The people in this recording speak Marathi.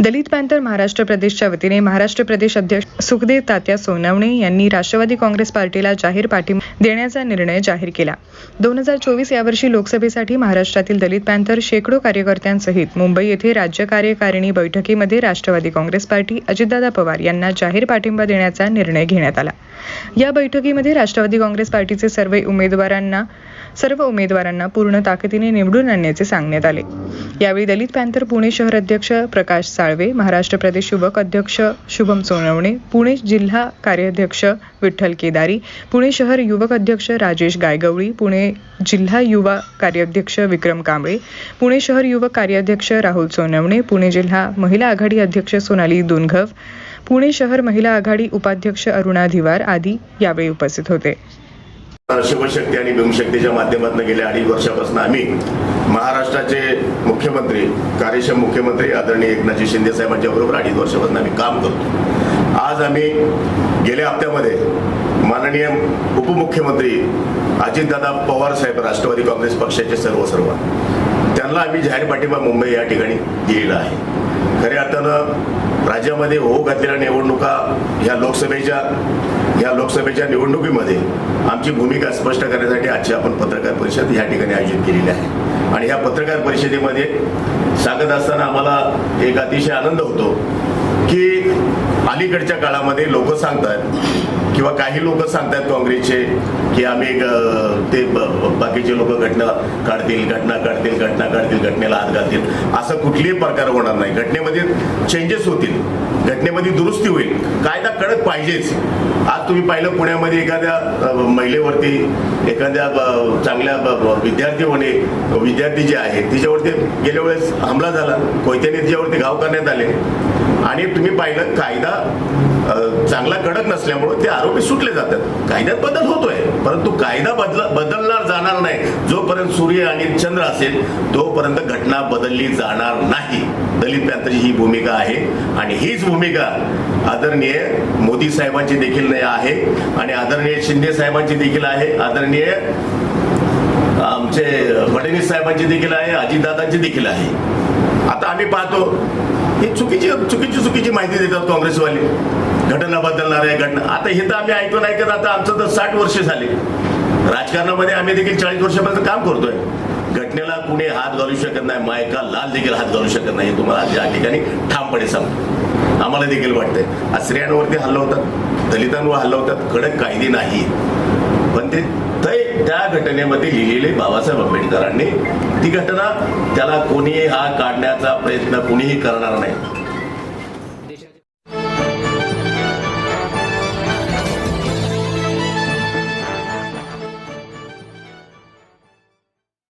दलित पॅंथर महाराष्ट्र प्रदेशच्या वतीने महाराष्ट्र प्रदेश अध्यक्ष सुखदेव तात्या सोनवणे यांनी राष्ट्रवादी काँग्रेस पार्टीला जाहीर पाठिंबा देण्याचा निर्णय जाहीर केला. दोन हजार चोवीस यावर्षी लोकसभेसाठी महाराष्ट्रातील दलित पॅन्थर शेकडो कार्यकर्त्यांसहित मुंबई येथे राज्य कार्यकारिणी बैठकीमध्ये राष्ट्रवादी काँग्रेस पार्टी अजितदादा पवार यांना जाहीर पाठिंबा देण्याचा निर्णय घेण्यात आला. या बैठकीमध्ये राष्ट्रवादी काँग्रेस पार्टीचे सर्व उमेदवारांना सर्व उमेदवारांना पूर्ण ताकदीने निवडून आणण्याचे सांगण्यात आले. यावेळी दलित पॅन्थर पुणे शहर अध्यक्ष प्रकाश साळवे महाराष्ट्र प्रदेश युवक अध्यक्ष शुभम सोनवणे पुणे जिल्हा कार्याध्यक्ष विठ्ठल केदारी पुणे शहर युवक अध्यक्ष राजेश गायगवळी पुणे जिल्हा युवा कार्याध्यक्ष विक्रम कांबळे पुणे शहर युवक कार्याध्यक्ष राहुल सोनवणे पुणे जिल्हा महिला आघाडी अध्यक्ष सोनाली दुनघव पुणे शहर महिला आघाडी उपाध्यक्ष अरुणा धिवार आदी यावेळी उपस्थित होते. शिवशक्ती आणि भीमशक्तीच्या माध्यमातून गेल्या अडीच वर्षापासून आम्ही महाराष्ट्राचे मुख्यमंत्री कार्यक्षम मुख्यमंत्री आदरणीय एकनाथजी शिंदे साहेबांच्या बरोबर अडीच वर्षापासून आम्ही काम करतो. आज आम्ही गेल्या हप्त्यामध्ये माननीय उपमुख्यमंत्री अजितदादा पवार साहेब राष्ट्रवादी काँग्रेस पक्षाचे सर्व सर्व त्यांना आम्ही जाहीर पाठिंबा मुंबई या ठिकाणी दिलेला आहे. खऱ्या अर्थानं राज्यामध्ये होऊ घातलेल्या निवडणुका ह्या लोकसभेच्या या लोकसभेच्या निवडणुकीमध्ये आमची भूमिका स्पष्ट करण्यासाठी आजची आपण पत्रकार परिषद या ठिकाणी आयोजित केलेली आहे. आणि या पत्रकार परिषदेमध्ये सांगत असताना आम्हाला एक अतिशय आनंद होतो की अलीकडच्या काळामध्ये लोक सांगतात किंवा काही लोक सांगतात काँग्रेसचे की आम्ही ते बाकीचे लोक घटना काढतील घटना काढतील घटना काढतील घटनेला हात घालतील. असं कुठलीही प्रकार होणार नाही. घटनेमध्ये चेंजेस होतील. घटनेमध्ये दुरुस्ती होईल. कायदा कडक पाहिजेच. आज तुम्ही पाहिलं पुण्यामध्ये एखाद्या महिलेवरती एखाद्या चांगल्या विद्यार्थी होणे विद्यार्थी जे आहेत तिच्यावरती गेल्या वेळेस हमला झाला. कोयत्याने तिच्यावरती घाव करण्यात आले. आणि तुम्ही पाहिलं कायदा चांगला कडक नसल्यामुळे ते आरोपी सुटले जातात. कायद्यात बदल होतोय. परंतु कायदा बदला बदल जाणार नाही. जोपर्यंत सूर्य आणि चंद्र असेल तोपर्यंत घटना बदलली जाणार नाही. दलित पॅंथरची ही भूमिका आहे. आणि हीच भूमिका आदरणीय मोदी साहेबांची देखील आहे. आणि आदरणीय शिंदे साहेबांची देखील आहे. आदरणीय आमचे फडणवीस साहेबांची देखील आहे. अजितदादांची देखील आहे. आता आम्ही पाहतो ही चुकीची चुकीची चुकीची माहिती देतात काँग्रेसवाले. घटना बदलणार आहे घटना आता हे तर आम्ही ऐकून ऐकत आता आमचं तर साठ वर्ष झाले. राजकारणामध्ये आम्ही देखील चाळीस वर्षापर्यंत काम करतोय. घटनेला कुणी हात घालू शकत नाही मायका लाल देखील हात घालू शकत नाही तुम्हाला आज या ठिकाणी ठामपणे सांगतो. आम्हाला देखील वाटतंय. आज स्त्रियांवरती हल्ला होतात दलितांवर हल्ला होतात कडक कायदे नाही. पण ते त्या घटनेमध्ये लिहिलेले बाबासाहेब आंबेडकरांनी. ती घटना त्याला कोणीही हा काढण्याचा प्रयत्न कुणीही करणार नाही.